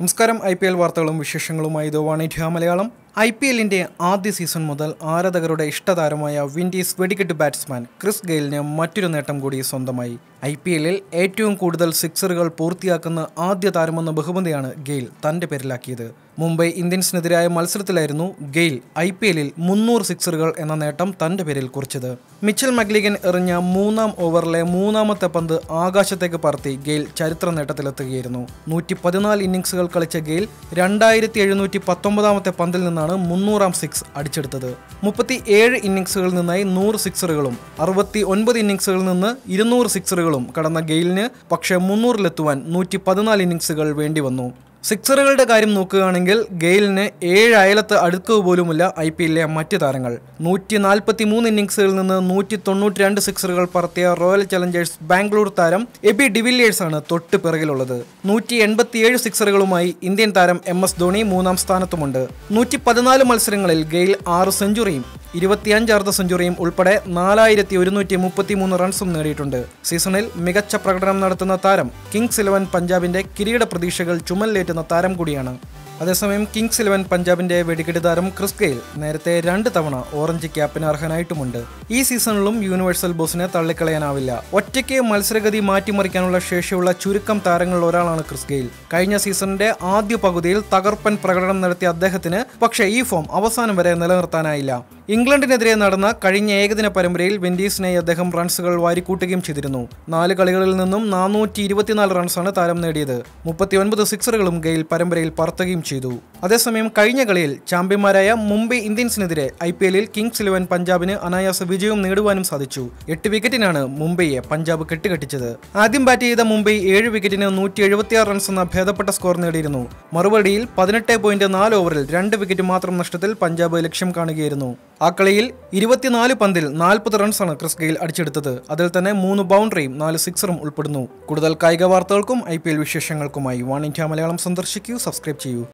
നമസ്കാരം. I P L വാർത്തകളും വിശേഷങ്ങളുമായി ഇതോ വാണിജ്യ മലയാളം. ഐ പി എല്ലിന്റെ ആദ്യ സീസൺ മുതൽ ആരാധകരുടെ ഇഷ്ടതാരമായ വിൻഡീസ് വെടിക്കെട്ട് ബാറ്റ്സ്മാൻ ക്രിസ് ഗെയിലിന് മറ്റൊരു നേട്ടം കൂടി സ്വന്തമായി. ഐ പി എല്ലിൽ ഏറ്റവും കൂടുതൽ സിക്സറുകൾ പൂർത്തിയാക്കുന്ന ആദ്യ താരമെന്ന ബഹുമതിയാണ് ഗെയിൽ തന്റെ പേരിലാക്കിയത്. മുംബൈ ഇന്ത്യൻസിനെതിരായ മത്സരത്തിലായിരുന്നു ഗെയിൽ ഐ പി എല്ലിൽ മുന്നൂറ് സിക്സറുകൾ എന്ന നേട്ടം തന്റെ പേരിൽ കുറിച്ചത്. മിച്ചൽ മഗ്ലിഗൻ എറിഞ്ഞ മൂന്നാം ഓവറിലെ മൂന്നാമത്തെ പന്ത് ആകാശത്തേക്ക് പറത്തി ഗെയിൽ ചരിത്ര നേട്ടത്തിലെത്തുകയായിരുന്നു. നൂറ്റി പതിനാല് ഇന്നിംഗ്സുകൾ കളിച്ച ഗെയിൽ രണ്ടായിരത്തി എഴുന്നൂറ്റി പത്തൊമ്പതാമത്തെ പന്തിൽ നിന്നാണ് മുന്നൂറാം സിക്സ് അടിച്ചെടുത്തത്. മുപ്പത്തി ഏഴ് ഇന്നിംഗ്സുകളിൽ നിന്നായി നൂറ് സിക്സറുകളും അറുപത്തി ഒൻപത് ഇന്നിംഗ്സുകളിൽ നിന്ന് ഇരുന്നൂറ് സിക്സറുകളും കടന്ന ഗെയിലിന് പക്ഷേ മുന്നൂറിലെത്തുവാൻ നൂറ്റി പതിനാല് ഇന്നിംഗ്സുകൾ വേണ്ടി വന്നു. സിക്സറുകളുടെ കാര്യം നോക്കുകയാണെങ്കിൽ ഗെയിലിന് ഏഴ് അയലത്ത് അടുക്കുക പോലുമില്ല ഐ പി എല്ലിലെ മറ്റ് താരങ്ങൾ. നൂറ്റി നാൽപ്പത്തി മൂന്ന് ഇന്നിംഗ്സുകളിൽ നിന്ന് നൂറ്റി തൊണ്ണൂറ്റി രണ്ട് സിക്സറുകൾ പറത്തിയ റോയൽ ചലഞ്ചേഴ്സ് ബാംഗ്ലൂർ താരം എബി ഡിവില്ലിയേഴ്സാണ് തൊട്ട് പിറകിലുള്ളത്. നൂറ്റി എൺപത്തിയേഴ് സിക്സറുകളുമായി ഇന്ത്യൻ താരം എം എസ് ധോണി മൂന്നാം സ്ഥാനത്തുമുണ്ട്. നൂറ്റി പതിനാല് മത്സരങ്ങളിൽ ഗെയിൽ ആറ് സെഞ്ചുറിയും ഇരുപത്തിയഞ്ച് അർദ്ധ സെഞ്ചുറിയും ഉൾപ്പെടെ നാലായിരത്തി ഒരുന്നൂറ്റി മുപ്പത്തി മൂന്ന് റൺസും നേടിയിട്ടുണ്ട്. സീസണിൽ മികച്ച പ്രകടനം നടത്തുന്ന താരം കിങ്സ് ഇലവൻ പഞ്ചാബിന്റെ കിരീട പ്രതീക്ഷകൾ ചുമലിലേറ്റുന്ന താരം കൂടിയാണ്. അതേസമയം കിങ്സ് ഇലവൻ പഞ്ചാബിന്റെ വെടിക്കെട്ട് താരം ക്രിസ് ഗെയിൽ നേരത്തെ രണ്ട് തവണ ഓറഞ്ച് ക്യാപ്പിന് അർഹനായിട്ടുമുണ്ട്. ഈ സീസണിലും യൂണിവേഴ്സൽ ബോസിനെ തള്ളിക്കളയാനാവില്ല. ഒറ്റയ്ക്ക് മത്സരഗതി മാറ്റിമറിക്കാനുള്ള ശേഷിയുള്ള ചുരുക്കം താരങ്ങളിൽ ഒരാളാണ് ക്രിസ് ഗെയിൽ. കഴിഞ്ഞ സീസണിന്റെ ആദ്യ പകുതിയിൽ തകർപ്പൻ പ്രകടനം നടത്തിയ അദ്ദേഹത്തിന് പക്ഷേ ഈ ഫോം അവസാനം വരെ നിലനിർത്താനായില്ല. ഇംഗ്ലണ്ടിനെതിരെ നടന്ന കഴിഞ്ഞ ഏകദിന പരമ്പരയിൽ വിൻഡീസിനെ അദ്ദേഹം റൺസുകൾ വാരിക്കൂട്ടുകയും ചെയ്തിരുന്നു. നാല് കളികളിൽ നിന്നും നാനൂറ്റി റൺസാണ് താരം നേടിയത്. മുപ്പത്തിയൊൻപത് സിക്സറുകളും ഗെയിൽ പരമ്പരയിൽ പറത്തുകയും ചെയ്തു. അതേസമയം കഴിഞ്ഞ കളിയിൽ ചാമ്പ്യന്മാരായ മുംബൈ ഇന്ത്യൻസിനെതിരെ ഐ പി എല്ലിൽ കിങ്സ് ഇലവൻ പഞ്ചാബിന് അനായാസ വിജയവും നേടുവാനും സാധിച്ചു. എട്ട് വിക്കറ്റിനാണ് മുംബൈയെ പഞ്ചാബ് കെട്ടുകെട്ടിച്ചത്. ആദ്യം ബാറ്റ് ചെയ്ത മുംബൈ ഏഴ് വിക്കറ്റിന് നൂറ്റി എഴുപത്തിയാറ് റൺസ് എന്ന ഭേദപ്പെട്ട സ്കോർ നേടിയിരുന്നു. മറുപടിയിൽ പതിനെട്ട് പോയിന്റ് നാല് ഓവറിൽ രണ്ട് വിക്കറ്റ് മാത്രം നഷ്ടത്തിൽ പഞ്ചാബ് ലക്ഷ്യം കാണുകയായിരുന്നു. ആ കളിയിൽ ഇരുപത്തിനാല് പന്തിൽ നാൽപ്പത് റൺസാണ് ക്രിസ് ഗെയിൽ അടിച്ചെടുത്തത്. അതിൽ തന്നെ മൂന്ന് ബൗണ്ടറിയും നാല് സിക്സറും ഉൾപ്പെടുന്നു. കൂടുതൽ കായിക വാർത്തകൾക്കും ഐ വിശേഷങ്ങൾക്കുമായി വൺ ഇന്ത്യ മലയാളം സന്ദർശിക്കൂ. സബ്സ്ക്രൈബ് ചെയ്യൂ.